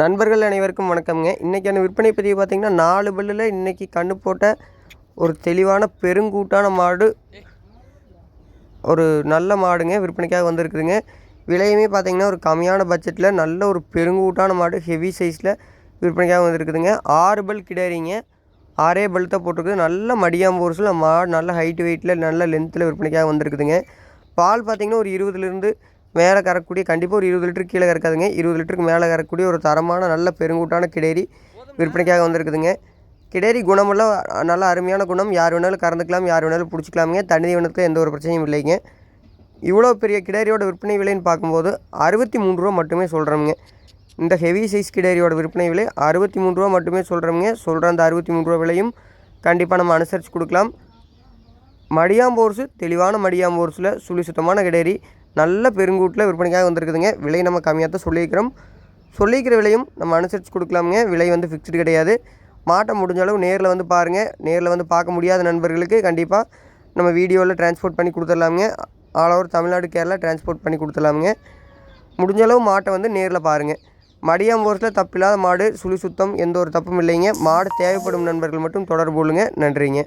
நண்பர்கள் அனைவருக்கும் வணக்கம்ங்க. இன்றைக்கான விற்பனை பதிவு பார்த்திங்கன்னா நாலு பல்லில் இன்றைக்கி கண்ணு போட்ட ஒரு தெளிவான பெருங்கூட்டான மாடு. ஒரு நல்ல மாடுங்க. விற்பனைக்காக வந்திருக்குதுங்க. விலையுமே பார்த்திங்கன்னா ஒரு கம்மியான பட்ஜெட்டில் நல்ல ஒரு பெருங்கூட்டான மாடு ஹெவி சைஸில் விற்பனைக்காக வந்திருக்குதுங்க. ஆறு பல் கிடாரிங்க. ஆறே பல் தான் போட்டிருக்குது. நல்ல மடியாம்பூர்ஸில் மாடு நல்ல ஹைட் வெயிட்டில் நல்ல லென்த்தில் விற்பனைக்காக வந்திருக்குதுங்க. பால் பார்த்திங்கன்னா ஒரு இருபதுலேருந்து மேலே கறக்கக்கூடிய கண்டிப்பாக ஒரு இருபது லிட்டர் கீழே கறக்காதுங்க. இருபது லிட்டருக்கு மேலே கறக்கக்கூடிய ஒரு தரமான நல்ல பெருங்கூட்டான கிடேரி விற்பனைக்காக வந்திருக்குதுங்க. கிடேரி குணமெல்லாம் நல்ல அருமையான குணம். யார் வேணாலும் கறந்துக்கலாம் யார் வேணாலும் பிடிச்சிக்கலாமுங்க. தண்ணி தீவனத்துக்கு எந்த ஒரு பிரச்சனையும் இல்லைங்க. இவ்வளோ பெரிய கிடேரியோட விற்பனை விலைன்னு பார்க்கும்போது அறுபத்தி மூணு ரூபா மட்டுமே சொல்கிறோமுங்க இந்த ஹெவி சைஸ் கிடேரியோட விற்பனை விலை அறுபத்தி மூணு ரூபா மட்டுமே சொல்கிறோமுங்க சொல்கிற அந்த அறுபத்தி மூணு ரூபா விலையும் கண்டிப்பாக நம்ம அனுசரித்து கொடுக்கலாம். மடியாம்போர்ஸு தெளிவான மடியாம்போர்ஸில் சுழி சுத்தமான கிடேரி. நல்ல பெருங்கூட்டில் விற்பனைக்காக வந்திருக்குதுங்க. விலை நம்ம கம்மியாக தான் சொல்லியிருக்கிறோம். சொல்லியிருக்கிற விலையும் நம்ம அனுசரித்து கொடுக்கலாமுங்க. விலை வந்து ஃபிக்ஸ்டு கிடையாது. மாட்டை முடிஞ்ச அளவு நேரில் வந்து பாருங்கள் நேரில் வந்து பார்க்க முடியாத நண்பர்களுக்கு கண்டிப்பாக நம்ம வீடியோவில் டிரான்ஸ்போர்ட் பண்ணி கொடுத்துடலாமுங்க. All over Tamil Nadu Kerala transport பண்ணி கொடுத்துடலாமுங்க. முடிஞ்ச அளவு மாட்டை வந்து நேரில் பாருங்கள் மடியாம்போர்ஸில் தப்பில்லாத மாடு சுழி சுத்தம் எந்த ஒரு தப்பும் இல்லைங்க. மாடு தேவைப்படும் நண்பர்கள் மட்டும் தொடர்பு கொள்ளுங்க. நன்றிங்க.